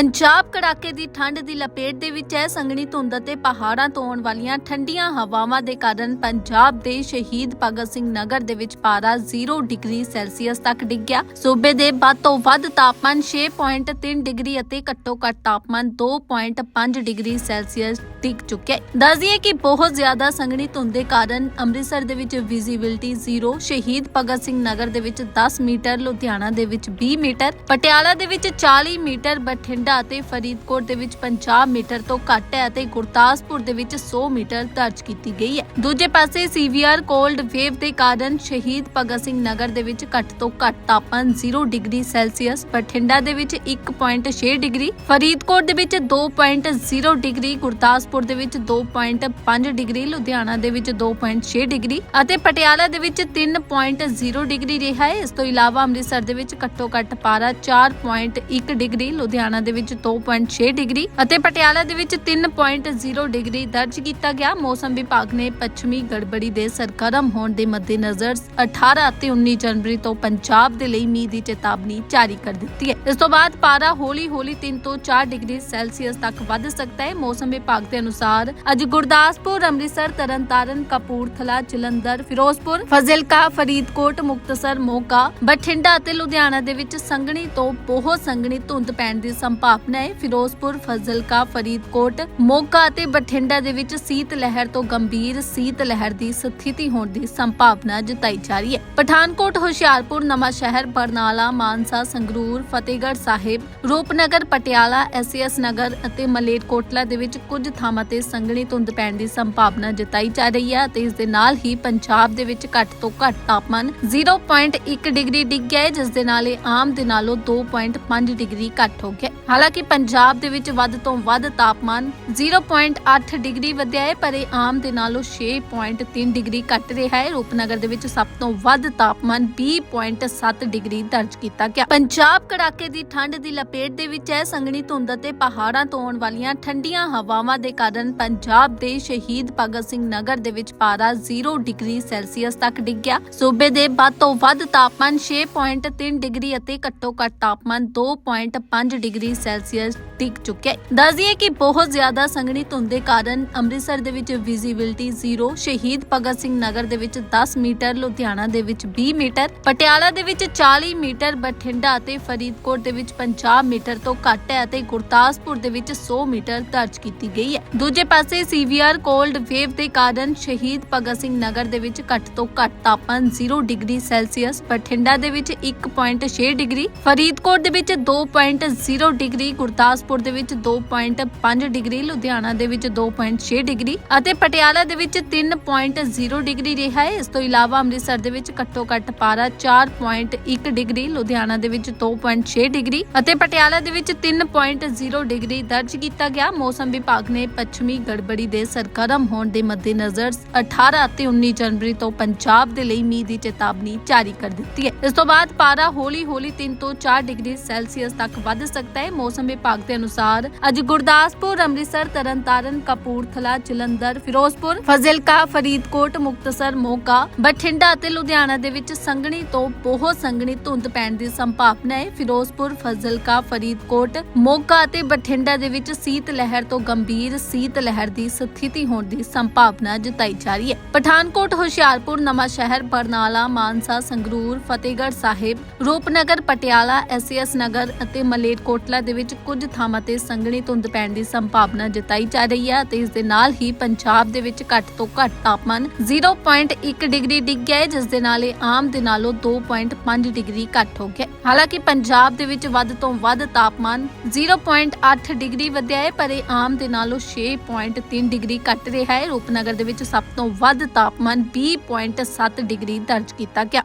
ਪੰਜਾਬ ਕੜਾਕੇ ਦੀ ਠੰਡ ਦੀ ਲਪੇਟ ਦੇ ਵਿੱਚ ਹੈ ਸੰਘਣੀ ਧੁੰਦ ਅਤੇ ਪਹਾੜਾਂ ਤੋਂ ਆਉਣ ਵਾਲੀਆਂ ਠੰਡੀਆਂ ਹਵਾਵਾਂ ਦੇ ਕਾਰਨ ਪੰਜਾਬ ਦੇ ਸ਼ਹੀਦ ਭਗਤ ਸਿੰਘ ਨਗਰ ਦੇ ਵਿੱਚ ਪਾਰਾ 0 ਡਿਗਰੀ ਸੈਲਸੀਅਸ ਤੱਕ ਡਿੱਗ ਗਿਆ ਸੂਬੇ ਦੇ ਵੱਧ ਤੋਂ ਵੱਧ ਤਾਪਮਾਨ 6.3 ਡਿਗਰੀ ਅਤੇ ਘੱਟੋ ਘੱਟ ਤਾਪਮਾਨ 2.5 ਡਿਗਰੀ ਸੈਲਸੀਅਸ ਡਿੱਗ ਚੁੱਕਿਆ ਹੈ। ਦੱਸ ਕਿ ਬਹੁਤ ਜ਼ਿਆਦਾ ਸੰਘਣੀ ਧੁੰਦ ਦੇ ਕਾਰਨ ਅੰਮ੍ਰਿਤਸਰ ਦੇ ਵਿੱਚ ਵਿਜ਼ਿਬਿਲਟੀ 0 ਸ਼ਹੀਦ ਭਗਤ ਸਿੰਘ ਨਗਰ ਦੇ ਵਿੱਚ 10 ਮੀਟਰ, ਲੁਧਿਆਣਾ ਦੇ ਵਿੱਚ 20 ਮੀਟਰ, ਪਟਿਆਲਾ ਦੇ ਵਿੱਚ 40 ਮੀਟਰ, ਬਠਿੰਡਾ ਅਤੇ ਫਰੀਦਕੋਟ ਦੇ ਵਿੱਚ 50 ਮੀਟਰ ਤੋਂ ਘੱਟ ਹੈ ਅਤੇ ਗੁਰਦਾਸਪੁਰ ਦੇ ਵਿੱਚ 100 ਮੀਟਰ ਦਰਜ ਕੀਤੀ ਗਈ ਹੈ ਦੂਜੇ ਪਾਸੇ ਸੀਵੀਆਰ ਕੋਲਡ ਵੇਵ ਦੇ ਕਾਰਨ ਸ਼ਹੀਦ ਭਗਤ ਸਿੰਘ ਨਗਰ ਦੇ ਵਿੱਚ ਘੱਟ ਤੋਂ ਘੱਟ ਤਾਪਮਾਨ 0 ਡਿਗਰੀ ਸੈਲਸੀਅਸ ਬਠਿੰਡਾ ਦੇ ਵਿੱਚ 1.6 ਡਿਗਰੀ ਫਰੀਦਕੋਟ ਦੇ ਵਿੱਚ 2.0 ਡਿਗਰੀ ਗੁਰਦਾਸਪੁਰ ਦੇ ਵਿੱਚ 2.5 ਡਿਗਰੀ ਲੁਧਿਆਣਾ ਦੇ ਵਿੱਚ 2.6 ਡਿਗਰੀ ਅਤੇ ਪਟਿਆਲਾ ਦੇ ਵਿੱਚ 3.0 ਡਿਗਰੀ ਰਿਹਾ ਹੈ ਇਸ ਤੋਂ ਇਲਾਵਾ ਅੰਮ੍ਰਿਤਸਰ ਦੇ ਵਿੱਚ ਘੱਟੋ ਘੱਟ ਪਾਰਾ 4.1 ਡਿਗਰੀ ਲੁਧਿਆਣਾ ਦੇ ਵਿੱਚ 2.6 ਡਿਗਰੀ ਅਤੇ ਪਟਿਆਲਾ ਦੇ ਵਿੱਚ 3.0 ਡਿਗਰੀ ਦਰਜ ਕੀਤਾ ਗਿਆ। ਮੌਸਮ ਵਿਭਾਗ ਨੇ ਪੱਛਮੀ ਗੜਬੜੀ ਦੇ ਸਰਗਰਮ ਹੋਣ ਦੇ ਮੱਦੇਨਜ਼ਰ 18 ਅਤੇ 19 ਜਨਵਰੀ ਤੋਂ ਪੰਜਾਬ ਦੇ ਲਈ ਮੀਂਹ ਦੀ ਚੇਤਾਵਨੀ ਜਾਰੀ ਕਰ ਦਿੱਤੀ ਹੈ। ਇਸ ਤੋਂ ਬਾਅਦ ਪਾਰਾ ਹੌਲੀ-ਹੌਲੀ 3 ਤੋਂ 4 ਡਿਗਰੀ ਸੈਲਸੀਅਸ ਤੱਕ ਵੱਧ ਸਕਦਾ ਹੈ। ਮੌਸਮ ਵਿਭਾਗ ਦੇ ਅਨੁਸਾਰ ਅੱਜ ਗੁਰਦਾਸਪੁਰ, ਅੰਮ੍ਰਿਤਸਰ, ਤਰਨਤਾਰਨ, ਕਪੂਰਥਲਾ, ਜਲੰਧਰ, ਫਿਰੋਜ਼ਪੁਰ, ਫਜ਼ਿਲਕਾ, ਫਰੀਦਕੋਟ, ਮੁਕਤਸਰ, ਮੋਗਾ, ਬਠਿੰਡਾ ਅਤੇ ਲੁਧਿਆਣਾ ਦੇ ਵਿੱਚ ਸੰਘਣੀ ਤੋਂ ਬਹੁਤ ਸੰਘਣੀ ਧੁੰਦ ਪੈਣ ਦੀ ਸੰਭਾਵਨਾ ਸੰਭਾਵਨਾ ਹੈ। ਫਿਰੋਜ਼ਪੁਰ, ਫਜ਼ਿਲਕਾ, ਫਰੀਦਕੋਟ, ਮੋਗਾ ਅਤੇ ਬਠਿੰਡਾ ਦੇ ਵਿੱਚ ਸੀਤ ਲਹਿਰ ਤੋਂ ਗੰਭੀਰ ਸੀਤ ਲਹਿਰ ਦੀ ਸਥਿਤੀ ਹੋਣ ਦੀ ਸੰਭਾਵਨਾ ਜਤਾਈ ਜਾ ਰਹੀ ਹੈ। ਪਠਾਨਕੋਟ, ਹੁਸ਼ਿਆਰਪੁਰ ਨਵਾਂ ਸ਼ਹਿਰ ਬਰਨਾਲਾ, ਮਾਨਸਾ, ਸੰਗਰੂਰ, ਫਤਿਹਗੜ੍ਹ ਸਾਹਿਬ, ਰੂਪਨਗਰ, ਪਟਿਆਲਾ ਐਸਐਸ ਨਗਰ ਅਤੇ ਮਲੇਰਕੋਟਲਾ ਦੇ ਵਿੱਚ ਕੁਝ ਥਾਵਾਂ ਤੇ ਸੰਘਣੀ ਧੁੰਦ ਪੈਣ ਦੀ ਸੰਭਾਵਨਾ ਜਤਾਈ ਜਾ ਰਹੀ ਹੈ ਅਤੇ ਇਸ ਦੇ ਨਾਲ ਹੀ ਪੰਜਾਬ ਦੇ ਵਿੱਚ ਘੱਟ ਤੋਂ ਘੱਟ ਤਾਪਮਾਨ 0.1 ਡਿਗਰੀ ਡਿੱਗ ਗਿਆ ਹੈ, ਜਿਸ ਦੇ ਨਾਲ ਇਹ ਆਮ ਦੇ ਨਾਲੋਂ 2.5 ਡਿਗਰੀ ਘੱਟ ਹੋ ਗਿਆ ਹਾਲਾਂਕਿ ਪੰਜਾਬ ਦੇ ਵਿੱਚ ਵੱਧ ਤੋਂ ਵੱਧ ਤਾਪਮਾਨ 0.8 ਡਿਗਰੀ ਵਧਿਆ ਹੈ, ਪਰ ਇਹ ਆਮ ਦੇ ਨਾਲੋਂ 6.3 ਡਿਗਰੀ ਘੱਟ ਰਿਹਾ ਹੈ। ਰੂਪਨਗਰ ਦੇ ਵਿੱਚ ਸਭ ਤੋਂ ਵੱਧ ਤਾਪਮਾਨ 20.7 ਡਿਗਰੀ ਦਰਜ ਕੀਤਾ ਗਿਆ। ਪੰਜਾਬ ਕੜਾਕੇ ਦੀ ਠੰਡ ਦੀ ਲਪੇਟ ਦੇ ਵਿੱਚ ਹੈ। ਸੰਘਣੀ ਧੁੰਦ ਅਤੇ ਪਹਾੜਾਂ ਤੋਂ ਆਉਣ ਵਾਲੀਆਂ ਠੰਡੀਆਂ ਹਵਾਵਾਂ ਦੇ ਕਾਰਨ ਪੰਜਾਬ ਦੇ ਸ਼ਹੀਦ ਭਗਤ ਸਿੰਘ ਨਗਰ ਦੇ ਵਿੱਚ ਪਾਰਾ 0 ਡਿਗਰੀ ਸੈਲਸੀਅਸ ਤੱਕ ਡਿੱਗ ਗਿਆ। ਸੂਬੇ ਦੇ ਵੱਧ ਤੋਂ ਵੱਧ ਤਾਪਮਾਨ 6.3 ਡਿਗਰੀ ਅਤੇ ਘੱਟੋ ਘੱਟ ਤਾਪਮਾਨ 2.5 ਡਿਗਰੀ ਸੈਲਸੀਅਸ ਡਿੱਗ ਚੁੱਕਿਆ ਹੈ। ਦੱਸ ਕਿ ਬਹੁਤ ਜ਼ਿਆਦਾ ਸੰਘਣੀ ਧੁੰਦ ਦੇ ਕਾਰਨ ਅੰਮ੍ਰਿਤਸਰ ਦੇ ਵਿੱਚ ਵਿਜ਼ਿਬਿਲਟੀ 0 ਸ਼ਹੀਦ ਭਗਤ ਸਿੰਘ ਨਗਰ ਦੇ ਵਿੱਚ 10 ਮੀਟਰ, ਲੁਧਿਆਣਾ ਦੇ ਵਿੱਚ 20 ਮੀਟਰ, ਪਟਿਆਲਾ ਦੇ ਵਿੱਚ 40 ਮੀਟਰ, ਬਠਿੰਡਾ ਅਤੇ ਫਰੀਦਕੋਟ ਦੇ ਵਿੱਚ 50 ਮੀਟਰ ਤੋਂ ਘੱਟ ਹੈ ਅਤੇ ਗੁਰਦਾਸਪੁਰ ਦੇ ਵਿੱਚ 100 ਮੀਟਰ ਦਰਜ ਕੀਤੀ ਗਈ ਹੈ। ਦੂਜੇ ਪਾਸੇ ਸੀਵੀਆਰ ਕੋਲਡ ਵੇਵ ਦੇ ਕਾਰਨ ਸ਼ਹੀਦ ਭਗਤ ਸਿੰਘ ਨਗਰ ਦੇ ਵਿੱਚ ਘੱਟ ਤੋਂ ਘੱਟ ਤਾਪਮਾਨ 0 ਡਿਗਰੀ ਸੈਲਸੀਅਸ, ਬਠਿੰਡਾ ਦੇ ਵਿੱਚ 1.6 ਡਿਗਰੀ, ਫਰੀਦਕੋਟ ਦੇ ਵਿੱਚ 2.0 ਡਿਗਰੀ ਡਿਗਰੀ, ਗੁਰਦਾਸਪੁਰ ਦੇ ਵਿੱਚ 2.5 ਡਿਗਰੀ, ਲੁਧਿਆਣਾ ਦੇ ਵਿੱਚ 2.6 ਡਿਗਰੀ ਅਤੇ ਪਟਿਆਲਾ ਦੇ ਵਿੱਚ 3.0 ਡਿਗਰੀ ਰਿਹਾ ਹੈ। ਇਸ ਤੋਂ ਇਲਾਵਾ ਅੰਮ੍ਰਿਤਸਰ ਦੇ ਵਿੱਚ ਘੱਟੋ ਘੱਟ ਪਾਰਾ 4.1 ਡਿਗਰੀ, ਲੁਧਿਆਣਾ ਦੇ ਵਿੱਚ 2.6 ਡਿਗਰੀ ਅਤੇ ਪਟਿਆਲਾ ਦੇ ਵਿੱਚ 3.0 ਡਿਗਰੀ ਦਰਜ ਕੀਤਾ ਗਿਆ। ਮੌਸਮ ਵਿਭਾਗ ਨੇ ਪੱਛਮੀ ਗੜਬੜੀ ਦੇ ਸਰਗਰਮ ਹੋਣ ਦੇ ਮੱਦੇਨਜ਼ਰ 18 ਅਤੇ 19 ਜਨਵਰੀ ਤੋਂ ਪੰਜਾਬ ਦੇ ਲਈ ਮੀਂਹ ਦੀ ਚੇਤਾਵਨੀ ਜਾਰੀ ਕਰ ਦਿੱਤੀ ਹੈ। ਇਸ ਤੋਂ ਬਾਅਦ ਪਾਰਾ ਹੌਲੀ-ਹੌਲੀ 3 ਤੋਂ 4 ਡਿਗਰੀ ਸੈਲਸੀਅਸ ਤੱਕ ਵੱਧ ਸਕਦਾ ਹੈ। ਮੌਸਮ ਵਿਭਾਗ ਦੇ ਅਨੁਸਾਰ ਅੱਜ ਗੁਰਦਾਸਪੁਰ, ਅੰਮ੍ਰਿਤਸਰ, ਤਰਨਤਾਰਨ, ਕਪੂਰਥਲਾ, ਜਲੰਧਰ, ਫਿਰੋਜ਼ਪੁਰ, ਫਜ਼ਿਲਕਾ, ਫਰੀਦਕੋਟ, ਮੁਕਤਸਰ, ਮੋਗਾ, ਬਠਿੰਡਾ ਅਤੇ ਲੁਧਿਆਣਾ ਦੇ ਵਿੱਚ ਸੰਘਣੀ ਤੋਂ ਬਹੁਤ ਸੰਘਣੀ ਧੁੰਦ ਪੈਣ ਦੀ ਸੰਭਾਵਨਾ ਹੈ। ਫਿਰੋਜ਼ਪੁਰ, ਫਜ਼ਿਲਕਾ, ਫਰੀਦਕੋਟ, ਮੋਗਾ ਅਤੇ ਬਠਿੰਡਾ ਦੇ ਵਿੱਚ ਸੀਤ ਲਹਿਰ ਤੋਂ ਗੰਭੀਰ ਸੀਤ ਲਹਿਰ ਦੀ ਸਥਿਤੀ ਹੋਣ ਦੀ ਸੰਭਾਵਨਾ ਜਤਾਈ ਜਾ ਰਹੀ ਹੈ। ਪਠਾਨਕੋਟ, ਹੁਸ਼ਿਆਰਪੁਰ ਨਵਾਂ ਸ਼ਹਿਰ ਬਰਨਾਲਾ, ਮਾਨਸਾ, ਸੰਗਰੂਰ, ਫਤਿਹਗੜ੍ਹ ਸਾਹਿਬ, ਰੂਪਨਗਰ, ਪਟਿਆਲਾ ਐਸਐਸ ਨਗਰ ਅਤੇ ਮਲੇਰਕੋਟਲਾ ਦੇ ਵਿੱਚ ਕੁਝ ਥਾਵਾਂ ਤੇ ਸੰਘਣੀ ਧੁੰਦ ਪੈਣ ਦੀ ਸੰਭਾਵਨਾ ਜਤਾਈ ਜਾ ਰਹੀ ਹੈ ਅਤੇ ਇਸ ਦੇ ਨਾਲ ਹੀ ਪੰਜਾਬ ਦੇ ਵਿੱਚ ਘੱਟ ਤੋਂ ਘੱਟ ਤਾਪਮਾਨ 0.1 ਡਿਗਰੀ ਡਿੱਗ ਗਿਆ ਹੈ, ਜਿਸ ਦੇ ਨਾਲ ਇਹ ਆਮ ਦੇ ਨਾਲੋਂ 2.5 ਡਿਗਰੀ ਘੱਟ ਹੋ ਗਿਆ ਹਾਲਾਂਕਿ ਪੰਜਾਬ ਦੇ ਵਿੱਚ ਵੱਧ ਤੋਂ ਵੱਧ ਤਾਪਮਾਨ 0.8 ਡਿਗਰੀ ਵਧਿਆ ਹੈ, ਪਰ ਇਹ ਆਮ ਦੇ ਨਾਲੋਂ 6.3 ਡਿਗਰੀ ਘੱਟ ਰਿਹਾ ਹੈ। ਰੂਪਨਗਰ ਦੇ ਵਿੱਚ ਸਭ ਤੋਂ ਵੱਧ ਤਾਪਮਾਨ 20.7 ਡਿਗਰੀ ਦਰਜ ਕੀਤਾ ਗਿਆ।